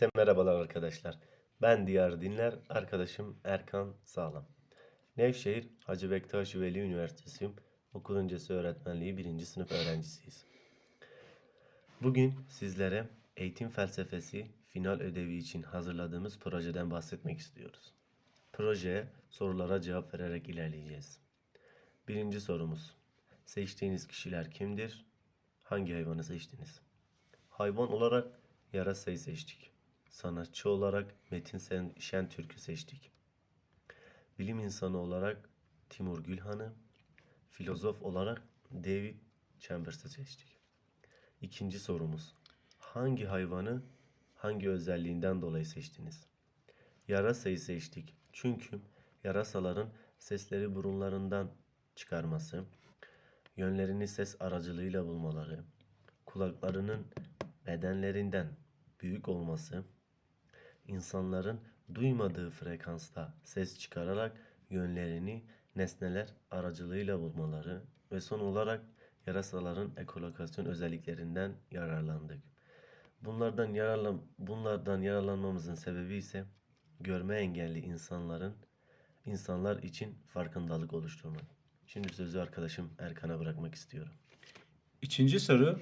Herkese merhabalar arkadaşlar. Ben Diyar Dinler, arkadaşım Erkan Sağlam. Nevşehir Hacı Bektaş Veli Üniversitesi'yim. Okul öncesi öğretmenliği 1. sınıf öğrencisiyiz. Bugün sizlere eğitim felsefesi final ödevi için hazırladığımız projeden bahsetmek istiyoruz. Projeye sorulara cevap vererek ilerleyeceğiz. Birinci sorumuz. Seçtiğiniz kişiler kimdir? Hangi hayvanı seçtiniz? Hayvan olarak yarasayı seçtik. Sanatçı olarak Metin Şentürk'ü seçtik. Bilim insanı olarak Timur Gülhan'ı, filozof olarak David Chambers'ı seçtik. İkinci sorumuz. Hangi hayvanı hangi özelliğinden dolayı seçtiniz? Yarasayı seçtik. Çünkü yarasaların sesleri burunlarından çıkarması, yönlerini ses aracılığıyla bulmaları, kulaklarının bedenlerinden büyük olması, insanların duymadığı frekansta ses çıkararak yönlerini nesneler aracılığıyla bulmaları ve son olarak yarasaların ekolokasyon özelliklerinden yararlandık. Bunlardan yararlan bunlardan yararlanmamızın sebebi ise görme engelli insanların insanlar için farkındalık oluşturmak. Şimdi sözü arkadaşım Erkan'a bırakmak istiyorum. Üçüncü soru.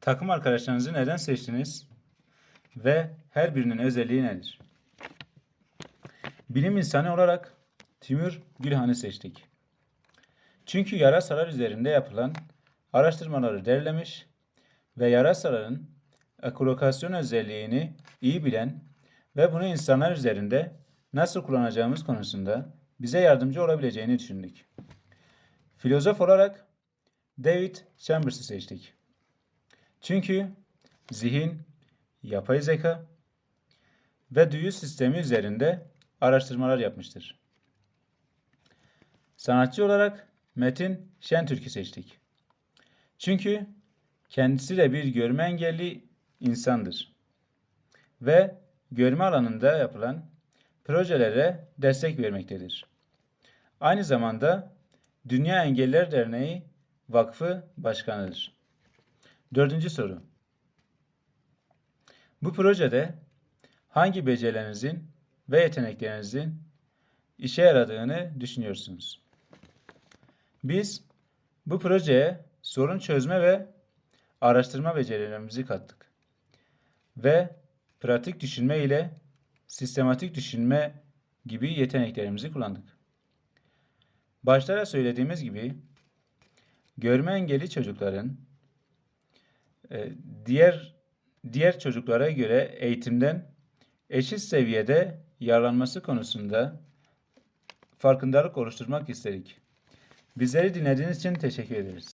Takım arkadaşlarınızı neden seçtiniz? Ve her birinin özelliği nedir? Bilim insanı olarak Timur Gülhan'ı seçtik. Çünkü yarasalar üzerinde yapılan araştırmaları derlemiş ve yarasaların ekolokasyon özelliğini iyi bilen ve bunu insanlar üzerinde nasıl kullanacağımız konusunda bize yardımcı olabileceğini düşündük. Filozof olarak David Chambers'ı seçtik. Çünkü zihin, yapay zeka ve duyu sistemi üzerinde araştırmalar yapmıştır. Sanatçı olarak Metin Şentürk'ü seçtik. Çünkü kendisi de bir görme engelli insandır. Ve görme alanında yapılan projelere destek vermektedir. Aynı zamanda Dünya Engelliler Derneği Vakfı Başkanıdır. Dördüncü soru. Bu projede hangi becerilerinizin ve yeteneklerinizin işe yaradığını düşünüyorsunuz? Biz bu projeye sorun çözme ve araştırma becerilerimizi kattık. Ve pratik düşünme ile sistematik düşünme gibi yeteneklerimizi kullandık. Başta da söylediğimiz gibi görme engelli çocukların e, diğer diğer çocuklara göre eğitimden eşit seviyede yararlanması konusunda farkındalık oluşturmak istedik. Bizleri dinlediğiniz için teşekkür ederiz.